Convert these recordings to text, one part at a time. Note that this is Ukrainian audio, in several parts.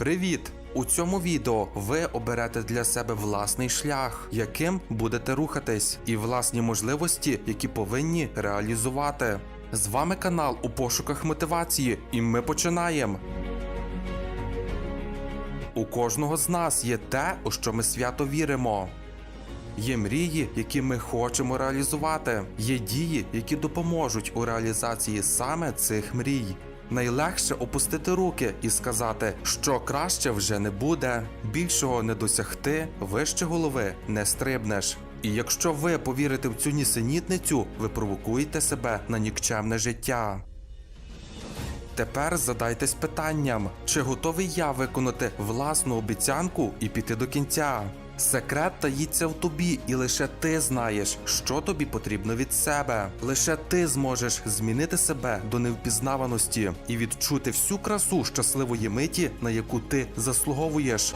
Привіт! У цьому відео ви оберете для себе власний шлях, яким будете рухатись, і власні можливості, які повинні реалізувати. З вами канал у пошуках мотивації, і ми починаємо. У кожного з нас є те, у що ми свято віримо. Є мрії, які ми хочемо реалізувати. Є дії, які допоможуть у реалізації саме цих мрій. Найлегше опустити руки і сказати, що краще вже не буде, більшого не досягти, вище голови не стрибнеш. І якщо ви повірите в цю нісенітницю, ви провокуєте себе на нікчемне життя. Тепер задайтесь питанням, чи готовий я виконати власну обіцянку і піти до кінця. Секрет таїться в тобі, і лише ти знаєш, що тобі потрібно від себе. Лише ти зможеш змінити себе до невпізнаваності і відчути всю красу щасливої миті, на яку ти заслуговуєш.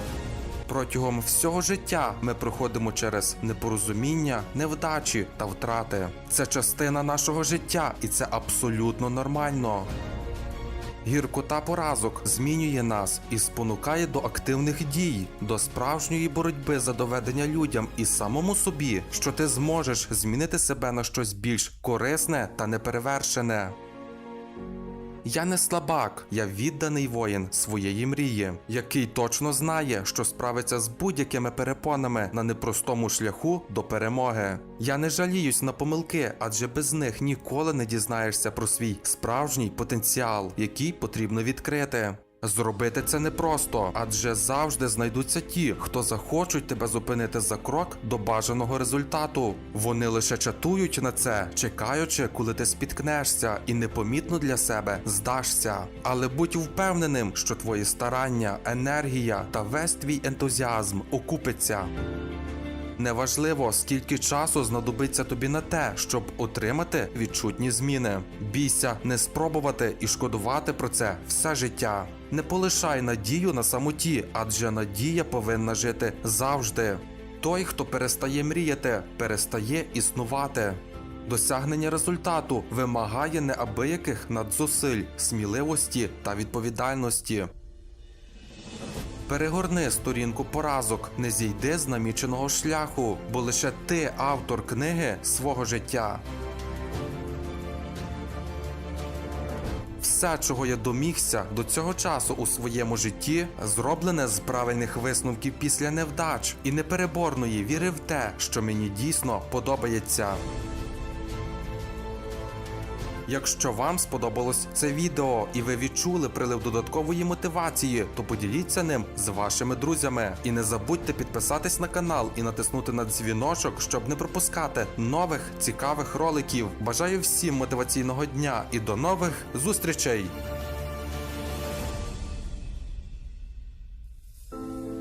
Протягом всього життя ми проходимо через непорозуміння, невдачі та втрати. Це частина нашого життя, і це абсолютно нормально. Гіркота поразок змінює нас і спонукає до активних дій, до справжньої боротьби за доведення людям і самому собі, що ти зможеш змінити себе на щось більш корисне та неперевершене. Я не слабак, я відданий воїн своєї мрії, який точно знає, що справиться з будь-якими перепонами на непростому шляху до перемоги. Я не жаліюсь на помилки, адже без них ніколи не дізнаєшся про свій справжній потенціал, який потрібно відкрити. Зробити це непросто, адже завжди знайдуться ті, хто захочуть тебе зупинити за крок до бажаного результату. Вони лише чатують на це, чекаючи, коли ти спіткнешся і непомітно для себе здашся. Але будь впевненим, що твої старання, енергія та весь твій ентузіазм окупиться. Неважливо, скільки часу знадобиться тобі на те, щоб отримати відчутні зміни. Бійся не спробувати і шкодувати про це все життя. Не полишай надію на самоті, адже надія повинна жити завжди. Той, хто перестає мріяти, перестає існувати. Досягнення результату вимагає неабияких надзусиль, сміливості та відповідальності. Перегорни сторінку поразок, не зійди з наміченого шляху, бо лише ти автор книги свого життя. Все, чого я домігся до цього часу у своєму житті, зроблене з правильних висновків після невдач і непереборної віри в те, що мені дійсно подобається. Якщо вам сподобалось це відео і ви відчули прилив додаткової мотивації, то поділіться ним з вашими друзями. І не забудьте підписатись на канал і натиснути на дзвіночок, щоб не пропускати нових цікавих роликів. Бажаю всім мотиваційного дня і до нових зустрічей! thank you